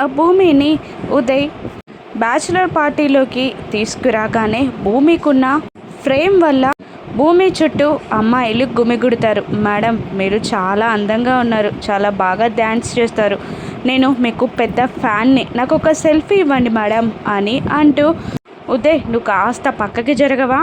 ఆ భూమిని ఉదయ్ బ్యాచిలర్ పార్టీలోకి తీసుకురాగానే భూమికున్న ఫ్రేమ్ వల్ల భూమి చుట్టూ అమ్మాయిలు గుమిగుడతారు. మేడం మీరు చాలా అందంగా ఉన్నారు. చాలా బాగా డ్యాన్స్ చేస్తారు. నేను మీకు పెద్ద ఫ్యాన్ని. నాకు ఒక సెల్ఫీ ఇవ్వండి మేడం అని అంటూ ఉదయ్ నువ్వు కాస్త పక్కకి జరగవా?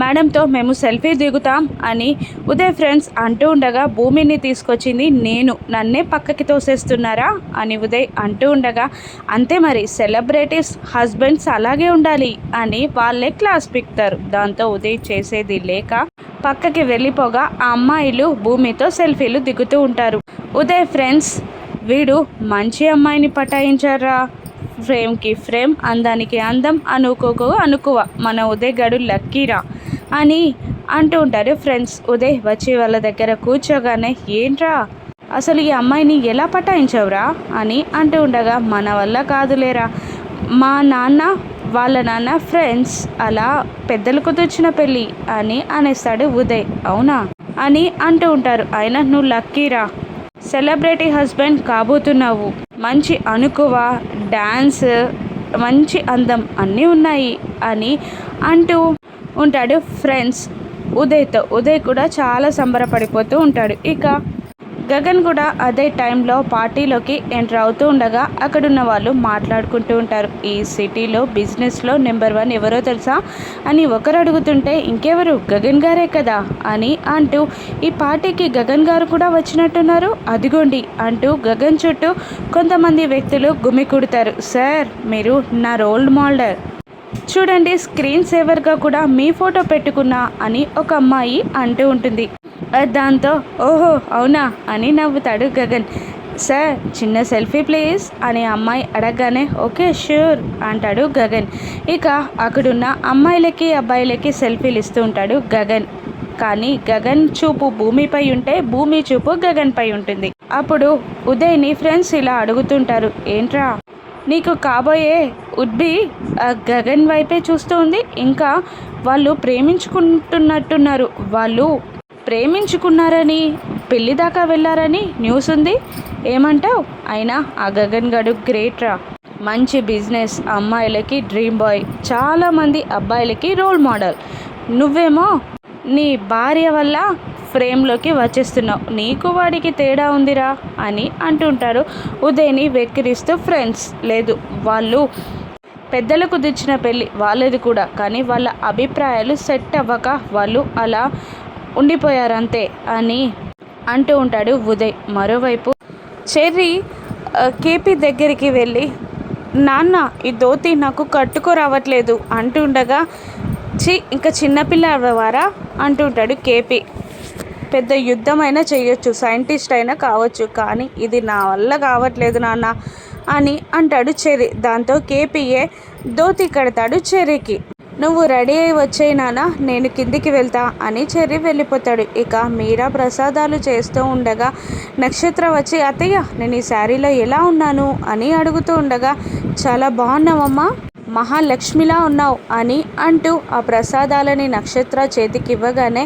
మేడంతో మేము సెల్ఫీ దిగుతాం అని ఉదయ్ ఫ్రెండ్స్ అంటూ ఉండగా భూమిని తీసుకొచ్చింది నేను. నన్నే పక్కకి తోసేస్తున్నారా? అని ఉదయ్ అంటూ ఉండగా అంతే మరి సెలబ్రిటీస్ హస్బెండ్స్ అలాగే ఉండాలి అని వాళ్ళే క్లాస్ పిక్తారు. దాంతో ఉదయ్ చేసేది లేక పక్కకి వెళ్ళిపోగా ఆ అమ్మాయిలు భూమితో సెల్ఫీలు దిగుతూ ఉంటారు. ఉదయ్ ఫ్రెండ్స్ వీడు మంచి అమ్మాయిని పటాయించారా? ఫ్రేమ్కి ఫ్రేమ్ అందానికి అందం అనుకోకు అనుకువ. మన ఉదయ్ గడు లక్కీరా? అని అంటూ ఉంటారు. ఫ్రెండ్స్ ఉదయ్ వచ్చి వాళ్ళ దగ్గర కూర్చోగానే ఏంట్రా? అసలు ఈ అమ్మాయిని ఎలా పటాయించవురా అని అంటూ ఉండగా మన వల్ల కాదులేరా. మా నాన్న వాళ్ళ నాన్న ఫ్రెండ్స్ అలా పెద్దలు కుదిర్చిన పెళ్ళి అని అనేస్తాడు ఉదయ్. అవునా? అని అంటూ ఉంటారు. అయినా నువ్వు లక్కీరా. Celebrity husband కాబోతున్నావు. మంచి అనుకువ డ్యాన్స్ మంచి అందం అన్నీ ఉన్నాయి అని అంటూ ఉంటాడు. ఫ్రెండ్స్ ఉదయ్తో ఉదయ్ కూడా చాలా సంబరపడిపోతూ ఉంటాడు. ఇక గగన్ కూడా అదే టైంలో పార్టీలోకి ఎంటర్ అవుతూ ఉండగా అక్కడున్న వాళ్ళు మాట్లాడుకుంటూ ఉంటారు. ఈ సిటీలో బిజినెస్లో నెంబర్ వన్ ఎవరో తెలుసా? అని ఒకరు అడుగుతుంటే ఇంకెవరు? గగన్ గారే కదా? అని అంటూ ఈ పార్టీకి గగన్ గారు కూడా వచ్చినట్టున్నారు? అదిగోండి అంటూ గగన్ చుట్టూ కొంతమంది వ్యక్తులు గుమికూడతారు. సార్ మీరు నా రోల్ మోడల్. చూడండి స్క్రీన్ సేవర్గా కూడా మీ ఫోటో పెట్టుకున్నా అని ఒక అమ్మాయి అంటూ ఉంటుంది. దాంతో ఓహో అవునా? అని నవ్వుతాడు గగన్. సార్ చిన్న సెల్ఫీ ప్లీజ్? అని అమ్మాయి అడగగానే ఓకే ష్యూర్ అంటాడు గగన్. ఇక అక్కడున్న అమ్మాయిలకి అబ్బాయిలకి సెల్ఫీలు ఇస్తూ ఉంటాడు గగన్. కానీ గగన్ చూపు భూమిపై ఉంటే భూమి చూపు గగన్పై ఉంటుంది. అప్పుడు ఉదయ్ని ఫ్రెండ్స్ ఇలా అడుగుతుంటారు ఏంట్రా? నీకు కాబోయే ఉడ్బి ఆ గగన్ వైపే చూస్తూ ఉంది ఇంకా వాళ్ళు ప్రేమించుకుంటున్నట్టున్నారు. వాళ్ళు ప్రేమించుకున్నారని పెళ్ళి దాకా వెళ్ళారని న్యూస్ ఉంది. ఏమంటావు? అయినా ఆ గగన్ గడు గ్రేట్ రా. మంచి బిజినెస్ అమ్మాయిలకి డ్రీమ్ బాయ్ చాలామంది అబ్బాయిలకి రోల్ మోడల్ నువ్వేమో నీ భార్య వల్ల ఫ్రేమ్లోకి వచ్చేస్తున్నావు. నీకు వాడికి తేడా ఉందిరా అని అంటుంటారు. ఉదయని వెక్కిరిస్తూ ఫ్రెండ్స్ లేదు వాళ్ళు పెద్దలకు తెచ్చిన పెళ్ళి వాళ్ళది కూడా కానీ వాళ్ళ అభిప్రాయాలు సెట్ అవ్వక వాళ్ళు అలా ఉండిపోయారంతే అని అంటూ ఉంటాడు ఉదయ్. మరోవైపు చెర్రీ కేపీ దగ్గరికి వెళ్ళి నాన్న ఈ ధోతి నాకు కట్టుకోరావట్లేదు అంటుండగా చి ఇంకా చిన్నపిల్లవారా అంటుంటాడు కేపీ. పెద్ద యుద్ధమైనా చేయొచ్చు సైంటిస్ట్ అయినా కావచ్చు కానీ ఇది నా వల్ల కావట్లేదు నాన్న అని అంటాడు చెరి దాంతో కేపీఏ దోతి కడతాడు చెరికి నువ్వు రెడీ అయి వచ్చేయి నాన్న నేను కిందికి వెళ్తా అని చెర్రీ వెళ్ళిపోతాడు. ఇక మీరా ప్రసాదాలు చేస్తూ ఉండగా నక్షత్ర వచ్చి అత్తయ్య నేను ఈ శారీలో ఎలా ఉన్నాను? అని అడుగుతూ ఉండగా చాలా బాగున్నావమ్మా. మహాలక్ష్మిలా ఉన్నావు అని అంటూ ఆ ప్రసాదాలని నక్షత్ర చేతికి ఇవ్వగానే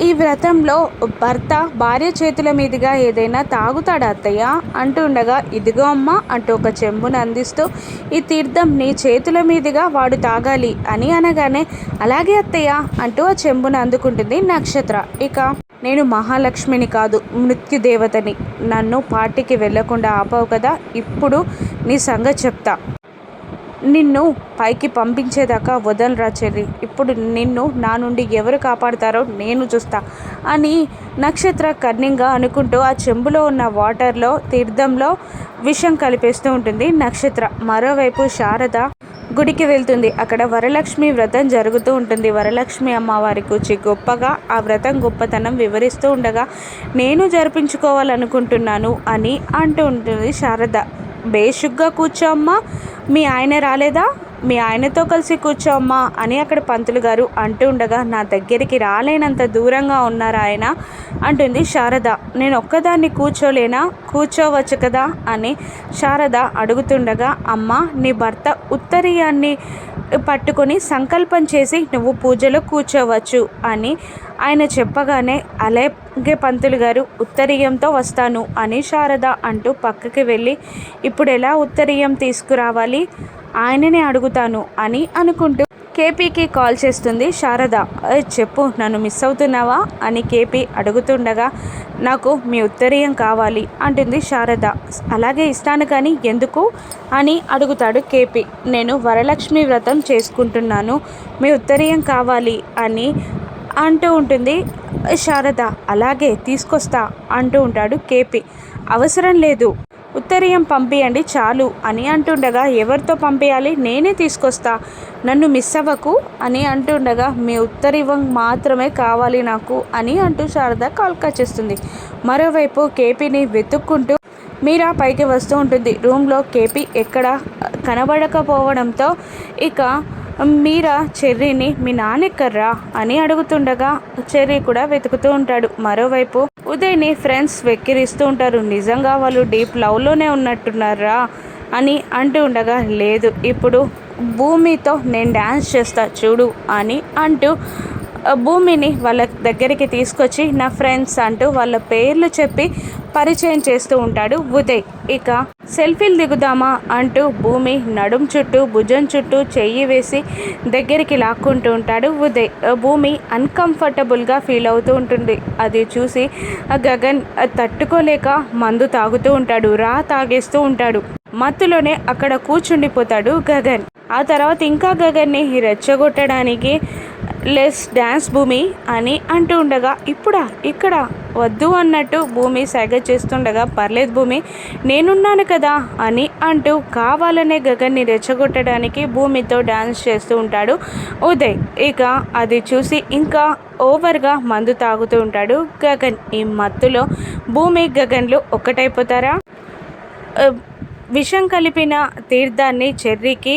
ఈ వ్రతంలో భర్త భార్య చేతుల మీదుగా ఏదైనా తాగుతాడా అత్తయ్య? అంటూ ఉండగా ఇదిగో అమ్మ అంటూ ఒక చెంబును అందిస్తూ ఈ తీర్థం నీ చేతుల మీదుగా వాడు తాగాలి అని అనగానే అలాగే అత్తయ్య అంటూ ఆ చెంబును అందుకుంటుంది నక్షత్ర. ఇక నేను మహాలక్ష్మిని కాదు మృత్యుదేవతని. నన్ను పార్టీకి వెళ్ళకుండా ఆపావు కదా ఇప్పుడు నీ సంగతి చెప్తా. నిన్ను పైకి పంపించేదాకా వదలరా చెర్రి. ఇప్పుడు నిన్ను నా నుండి ఎవరు కాపాడుతారో నేను చూస్తా అని నక్షత్ర కన్నింగా అనుకుంటూ ఆ చెంబులో ఉన్న వాటర్లో తీర్థంలో విషం కలిపేస్తూ ఉంటుంది నక్షత్ర. మరోవైపు శారద గుడికి వెళ్తుంది. అక్కడ వరలక్ష్మి వ్రతం జరుగుతూ ఉంటుంది. వరలక్ష్మి అమ్మవారి కూర్చి గొప్పగా ఆ వ్రతం గొప్పతనం వివరిస్తూ ఉండగా నేను జరిపించుకోవాలనుకుంటున్నాను అని అంటూ ఉంటుంది శారద. బేషుగ్గా కూర్చోమ్మా మీ ఆయన రాలేదా? మీ ఆయనతో కలిసి కూర్చో అమ్మా అని అక్కడ పంతులు గారు అంటూ ఉండగా నా దగ్గరికి రాలేనంత దూరంగా ఉన్నారు ఆయన అంటుంది శారద. నేను ఒక్కదాన్ని కూర్చోలేనా? కూర్చోవచ్చు కదా అని శారద అడుగుతుండగా అమ్మ నీ భర్త ఉత్తరీయాన్ని పట్టుకొని సంకల్పం చేసి నువ్వు పూజలో కూర్చోవచ్చు అని ఆయన చెప్పగానే అలాగే పంతులు గారు ఉత్తరీయంతో వస్తాను అని శారద అంటూ పక్కకి వెళ్ళి ఇప్పుడు ఎలా ఉత్తరీయం తీసుకురావాలి? ఆయననే అడుగుతాను అని అనుకుంటూ కేపీకి కాల్ చేస్తుంది. శారద చెప్పు నన్ను మిస్ అవుతున్నావా? అని కేపీ అడుగుతుండగా నాకు మీ ఉత్తరీయం కావాలి అంటుంది శారద. అలాగే ఇస్తాను కానీ ఎందుకు? అని అడుగుతాడు కేపీ. నేను వరలక్ష్మి వ్రతం చేసుకుంటున్నాను. మీ ఉత్తరీయం కావాలి అని అంటూ ఉంటుంది శారద. అలాగే తీసుకొస్తా అంటూ ఉంటాడు కేపీ. అవసరం లేదు ఉత్తరీయం పంపియండి చాలు అని అంటుండగా ఎవరితో పంపించాలి నేనే తీసుకొస్తా. నన్ను మిస్ అవ్వకు అని అంటుండగా మీ ఉత్తరీయం మాత్రమే కావాలి నాకు అని అంటూ శారద కాల్ చేస్తుంది. మరోవైపు కేపీని వెతుక్కుంటూ మీరా పైకి వస్తూ ఉంటుంది. రూమ్లో కేపీ ఎక్కడ కనబడకపోవడంతో ఇక మీరా చెర్రీని మీ నాన్నెక్కర్రా అని అడుగుతుండగా చెర్రీ కూడా వెతుకుతూ ఉంటాడు. మరోవైపు ఉదయ్ని ఫ్రెండ్స్ వెక్కిరిస్తూ ఉంటారు. నిజంగా వాళ్ళు డీప్ లవ్లోనే ఉన్నట్టున్నారా? అని అంటూ ఉండగా లేదు ఇప్పుడు భూమితో నేను డ్యాన్స్ చేస్తా చూడు అని అంటూ భూమిని వాళ్ళ దగ్గరికి తీసుకొచ్చి నా ఫ్రెండ్స్ అంటూ వాళ్ళ పేర్లు చెప్పి పరిచయం చేస్తూ ఉంటాడు ఉదయ్. ఇక సెల్ఫీలు దిగుదామా అంటూ భూమి నడుం చుట్టూ భుజం చుట్టూ చెయ్యి వేసి దగ్గరికి లాక్కుంటూ ఉంటాడు ఉదయ్. భూమి అన్కంఫర్టబుల్గా ఫీల్ అవుతూ ఉంటుంది. అది చూసి ఆ గగన్ తట్టుకోలేక మందు తాగుతూ ఉంటాడు రా తాగేస్తూ ఉంటాడు. మత్తులోనే అక్కడ కూర్చుండిపోతాడు గగన్. ఆ తర్వాత ఇంకా గగన్ని రెచ్చగొట్టడానికి లెస్ డ్యాన్స్ భూమి అని అంటూ ఉండగా ఇప్పుడా ఇక్కడ వద్దు అన్నట్టు భూమి సైగ చేస్తుండగా పర్లేదు భూమి నేనున్నాను కదా అని అంటూ కావాలనే గగన్ని రెచ్చగొట్టడానికి భూమితో డ్యాన్స్ చేస్తూ ఉంటాడు ఉదయ్. ఇక అది చూసి ఇంకా ఓవర్గా మందు తాగుతూ ఉంటాడు గగన్. ఈ మత్తులో భూమి గగన్లు ఒక్కటైపోతారా? విషం కలిపిన తీర్థాన్ని చెర్రీకి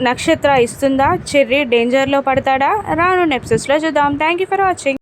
నక్షత్ర ఇస్తుందా? చెర్రీ డేంజర్లో పడతాడా? రాను నెప్సెస్లో చూద్దాం. Thank you for watching